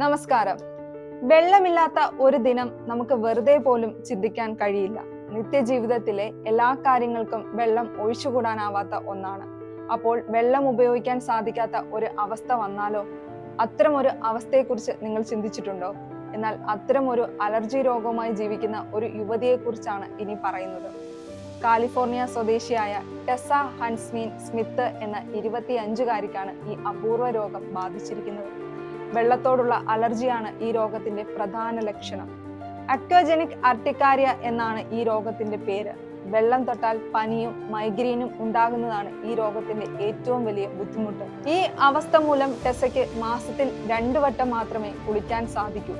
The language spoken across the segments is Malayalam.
നമസ്കാരം. വെള്ളമില്ലാത്ത ഒരു ദിനം നമുക്ക് വെറുതെ പോലും ചിന്തിക്കാൻ കഴിയില്ല. നിത്യജീവിതത്തിലെ എല്ലാ കാര്യങ്ങൾക്കും വെള്ളം ഒഴിച്ചുകൂടാനാവാത്ത ഒന്നാണ്. അപ്പോൾ വെള്ളം ഉപയോഗിക്കാൻ സാധിക്കാത്ത ഒരു അവസ്ഥ വന്നാലോ? അത്തരം ഒരു അവസ്ഥയെക്കുറിച്ച് നിങ്ങൾ ചിന്തിച്ചിട്ടുണ്ടോ? എന്നാൽ അത്തരം ഒരു അലർജി രോഗവുമായി ജീവിക്കുന്ന ഒരു യുവതിയെക്കുറിച്ചാണ് ഇനി പറയുന്നത്. കാലിഫോർണിയ സ്വദേശിയായ ടെസ ഹൺസ്മീൻ സ്മിത്ത് എന്ന ഇരുപത്തിയഞ്ചുകാരിക്കാണ് ഈ അപൂർവ രോഗം ബാധിച്ചിരിക്കുന്നത്. വെള്ളത്തോടുള്ള അലർജിയാണ് ഈ രോഗത്തിന്റെ പ്രധാന ലക്ഷണം. അക്വജനിക് അർട്ടിക്കാരിയ എന്നാണ് ഈ രോഗത്തിന്റെ പേര്. വെള്ളം തൊട്ടാൽ പനിയും മൈഗ്രീനും ഉണ്ടാകുന്നതാണ് ഈ രോഗത്തിന്റെ ഏറ്റവും വലിയ ബുദ്ധിമുട്ട്. ഈ അവസ്ഥ മൂലം ടെസയ്ക്ക് മാസത്തിൽ രണ്ടു വട്ടം മാത്രമേ കുളിക്കാൻ സാധിക്കൂ.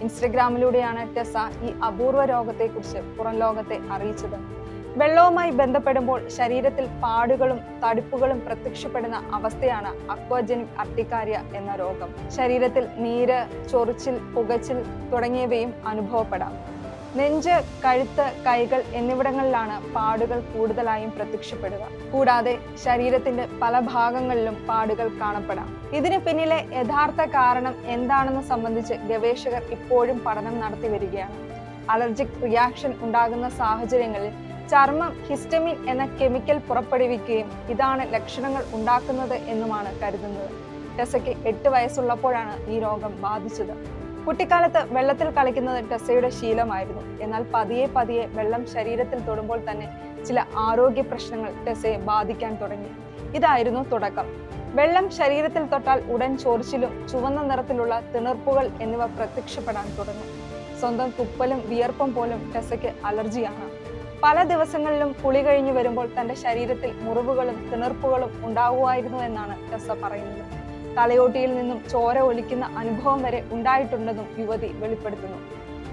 ഇൻസ്റ്റഗ്രാമിലൂടെയാണ് ടെസ ഈ അപൂർവ രോഗത്തെക്കുറിച്ച് പുറം ലോകത്തെ അറിയിച്ചത്. വെള്ളവുമായി ബന്ധപ്പെടുമ്പോൾ ശരീരത്തിൽ പാടുകളും തടിപ്പുകളും പ്രത്യക്ഷപ്പെടുന്ന അവസ്ഥയാണ് അക്വജനിക് അർട്ടിക്കാരിയ എന്ന രോഗം. ശരീരത്തിൽ നീര് ചൊറിച്ചിൽ പുകച്ചിൽ തുടങ്ങിയവയും അനുഭവപ്പെടാം. നെഞ്ച് കഴുത്ത് കൈകൾ എന്നിവിടങ്ങളിലാണ് പാടുകൾ കൂടുതലായും പ്രത്യക്ഷപ്പെടുക. കൂടാതെ ശരീരത്തിന്റെ പല ഭാഗങ്ങളിലും പാടുകൾ കാണപ്പെടാം. ഇതിന് പിന്നിലെ യഥാർത്ഥ കാരണം എന്താണെന്ന് സംബന്ധിച്ച് ഗവേഷകർ ഇപ്പോഴും പഠനം നടത്തി വരികയാണ്. അലർജിക് റിയാക്ഷൻ ഉണ്ടാകുന്ന സാഹചര്യങ്ങളിൽ ചർമ്മം ഹിസ്റ്റമിൻ എന്ന കെമിക്കൽ പുറപ്പെടുവിക്കുകയും ഇതാണ് ലക്ഷണങ്ങൾ ഉണ്ടാക്കുന്നത് എന്നുമാണ് കരുതുന്നത്. ടെസയ്ക്ക് എട്ട് വയസ്സുള്ളപ്പോഴാണ് ഈ രോഗം ബാധിച്ചത്. കുട്ടിക്കാലത്ത് വെള്ളത്തിൽ കളിക്കുന്നത് ടെസയുടെ ശീലമായിരുന്നു. എന്നാൽ പതിയെ പതിയെ വെള്ളം ശരീരത്തിൽ തൊടുമ്പോൾ തന്നെ ചില ആരോഗ്യ പ്രശ്നങ്ങൾ ടെസയെ ബാധിക്കാൻ തുടങ്ങി. ഇതായിരുന്നു തുടക്കം. വെള്ളം ശരീരത്തിൽ തൊട്ടാൽ ഉടൻ ചോർച്ചിലും ചുവന്ന നിറത്തിലുള്ള തിണർപ്പുകൾ എന്നിവ പ്രത്യക്ഷപ്പെടാൻ തുടങ്ങും. സ്വന്തം തുപ്പലും വിയർപ്പും പോലും ടെസയ്ക്ക് അലർജിയാണ്. പല ദിവസങ്ങളിലും കുളി കഴിഞ്ഞു വരുമ്പോൾ തന്റെ ശരീരത്തിൽ മുറിവുകളും തിണർപ്പുകളും ഉണ്ടാകുമായിരുന്നു എന്നാണ് ടെസ പറയുന്നത്. തലയോട്ടിയിൽ നിന്നും ചോര ഒലിക്കുന്ന അനുഭവം വരെ ഉണ്ടായിട്ടുണ്ടെന്നും യുവതി വെളിപ്പെടുത്തുന്നു.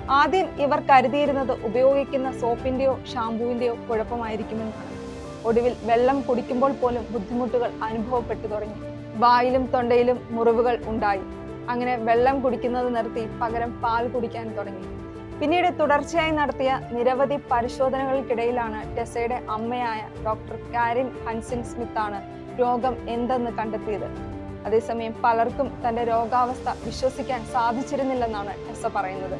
ആദ്യം ഇവർ കരുതിയിരുന്നത് ഉപയോഗിക്കുന്ന സോപ്പിന്റെയോ ഷാമ്പുവിന്റെയോ കുഴപ്പമായിരിക്കുമെന്നാണ്. ഒടുവിൽ വെള്ളം കുടിക്കുമ്പോൾ പോലും ബുദ്ധിമുട്ടുകൾ അനുഭവപ്പെട്ടു തുടങ്ങി. വായിലും തൊണ്ടയിലും മുറിവുകൾ ഉണ്ടായി. അങ്ങനെ വെള്ളം കുടിക്കുന്നത് നിർത്തി പകരം പാൽ കുടിക്കാൻ തുടങ്ങി. പിന്നീട് തുടർച്ചയായി നടത്തിയ നിരവധി പരിശോധനകൾക്കിടയിലാണ് ടെസയുടെ അമ്മയായ ഡോക്ടർ കാരിൻ ഹൻസിൻ സ്മിത്താണ് രോഗം എന്തെന്ന് കണ്ടെത്തിയത്. അതേസമയം പലർക്കും തന്റെ രോഗാവസ്ഥ വിശ്വസിക്കാൻ സാധിച്ചിരുന്നില്ലെന്നാണ് ടെസ പറയുന്നത്.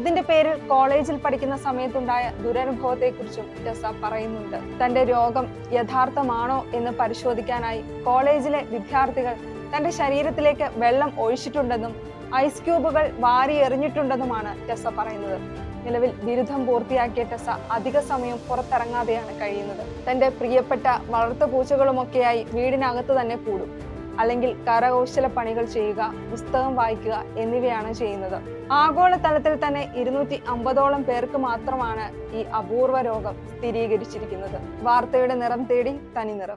ഇതിന്റെ പേരിൽ കോളേജിൽ പഠിക്കുന്ന സമയത്തുണ്ടായ ദുരനുഭവത്തെക്കുറിച്ചും ടെസ പറയുന്നുണ്ട്. തന്റെ രോഗം യഥാർത്ഥമാണോ എന്ന് പരിശോധിക്കാനായി കോളേജിലെ വിദ്യാർത്ഥികൾ തന്റെ ശരീരത്തിലേക്ക് വെള്ളം ഒഴിച്ചിട്ടുണ്ടെന്നും ഐസ് ക്യൂബുകൾ വാരി എറിഞ്ഞിട്ടുണ്ടെന്നുമാണ് ടെസ പറയുന്നത്. നിലവിൽ ബിരുദം പൂർത്തിയാക്കിയ ടെസ അധിക സമയം പുറത്തിറങ്ങാതെയാണ് കഴിയുന്നത്. തന്റെ പ്രിയപ്പെട്ട വളർത്തു പൂച്ചകളുമൊക്കെയായി വീടിനകത്ത് തന്നെ കൂടും. അല്ലെങ്കിൽ കരകൗശല പണികൾ ചെയ്യുക പുസ്തകം വായിക്കുക എന്നിവയാണ് ചെയ്യുന്നത്. ആഗോളതലത്തിൽ തന്നെ ഇരുന്നൂറ്റി അമ്പതോളം പേർക്ക് മാത്രമാണ് ഈ അപൂർവ രോഗം സ്ഥിരീകരിച്ചിരിക്കുന്നത്. വാർത്തയുടെ നിറം തേടി തനി നിറം